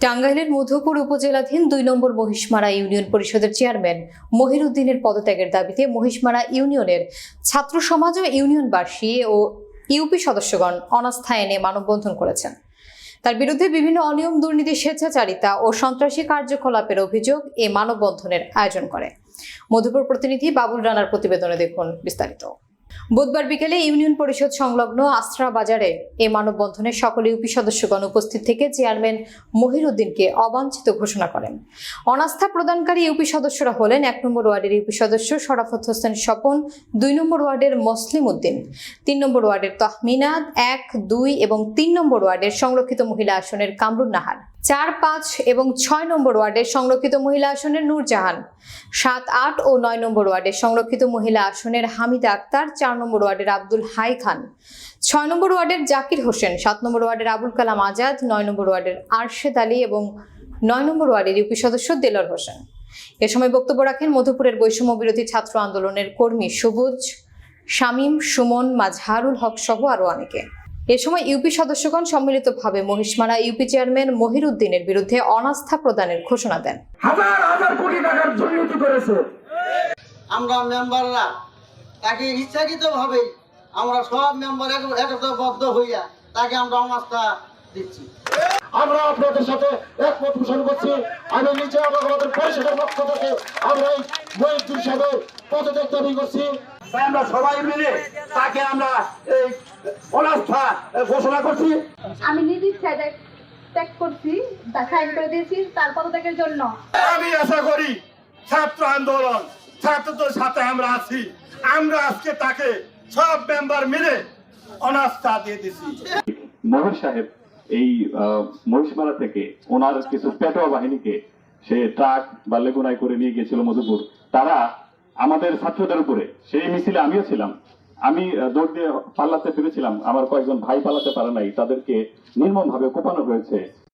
টাঙ্গাইলের মধুপুর উপজেলাধীন দুই নম্বর মহিষমারা ইউনিয়ন পরিষদের চেয়ারম্যান মহিরুদ্দিনের পদত্যাগের দাবিতে মহিষমারা ইউনিয়নের ছাত্র সমাজ ও ইউনিয়নবাসী ও ইউপি সদস্যগণ অনাস্থা এনে মানববন্ধন করেছেন। তার বিরুদ্ধে বিভিন্ন অনিয়ম, দুর্নীতি, স্বেচ্ছাচারিতা ও সন্ত্রাসী কার্যকলাপের অভিযোগ এ মানববন্ধনের আয়োজন করে। মধুপুর প্রতিনিধি বাবুল রানার প্রতিবেদনে দেখুন বিস্তারিত। বুধবার বিকেলে ইউনিয়ন পরিষদ সংলগ্ন আস্ত্রা বাজারে এ মানববন্ধনে সকল ইউপি সদস্যগণ উপস্থিত থেকে চেয়ারম্যান মহিরুদ্দিনকে অবাঞ্ছিত ঘোষণা করেন। অনাস্থা প্রদানকারী ইউপি সদস্যরা হলেন এক নম্বর ওয়ার্ডের ইউপি সদস্য শরাফত হোসেন স্বপন, দুই নম্বর ওয়ার্ডের মসলিম উদ্দিন, তিন নম্বর ওয়ার্ডের তহমিনাদ, এক, দুই এবং তিন নম্বর ওয়ার্ডের সংরক্ষিত মহিলা আসনের কামরুন নাহার। চার পাঁচ এবং ছয় নম্বর ওয়ার্ডের সংরক্ষিত মহিলা আসনের নূরজাহান। সাত আট ও নয় নম্বর ওয়ার্ডের সংরক্ষিত মহিলা আসনের হামিদা আক্তার, চার নম্বর ওয়ার্ডের আব্দুল হাই খান। ছয় নম্বর ওয়ার্ডের জাকির হোসেন, সাত নম্বর ওয়ার্ডের আবুল কালাম আজাদ, নয় নম্বর ওয়ার্ডের আরশেদ আলী এবং নয় নম্বর ওয়ার্ডের ইউপি সদস্য দেলর হোসেন। এ সময় বক্তব্য রাখেন মধুপুরের বৈষম্য বিরোধী ছাত্র আন্দোলনের কর্মী সবুজ, শামীম, সুমন, মাজহারুল হক সহ আরও অনেকে। এ সময় ইউপি সদস্যগণ সম্মিলিতভাবে মহিষমারা ইউপি চেয়ারম্যান মহিরুদ্দিনের বিরুদ্ধে অনাস্থা প্রদানের ঘোষণা দেন। হাজার হাজার কোটি টাকার দুর্নীতি করেছে। আমরা মেম্বাররা তাকে ইচ্ছাকৃতভাবেই আমরা সব মেম্বার একত্রবদ্ধ হইয়া তাকে আমরা অনাস্থা দিচ্ছি। আমরা আপনাদের সাথে একমত পোষণ করছি। আমি নিজে আমার আমাদের পরিষদের পক্ষ থেকে আমরা এই মহিউদ্দিন সাহেবের পদত্যাগ দাবি করছি। তাই আমরা সবাই মিলে তাকে আমরা এই অনাস্থা ঘোষণা করছি। আমি ত্যাগ- করছি তা সাইন করে দিয়েছি তার পদত্যাগের জন্য। আমি আশা করি ছাত্র আন্দোলন ছাত্রদের সাথে আমরা আছি। আমরা আজকে তাকে সব মেম্বার মিলে অনাস্থা দিয়ে দিছি। মহির সাহেব এই মহিষমারা থেকে ওনার কিছু পেটোয়া বাহিনীকে সে ট্রাক বা লেগুনায় করে নিয়ে গিয়েছিল মধুপুর। তারা আমাদের ছাত্রদের উপরে, সেই মিছিলে আমিও ছিলাম। আমি দৌড় দিয়ে পাল্লাতে পেরেছিলাম। আমার কয়েকজন ভাই পালাতে পারে নাই। তাদেরকে নির্মম ভাবে কোপানো হয়েছে।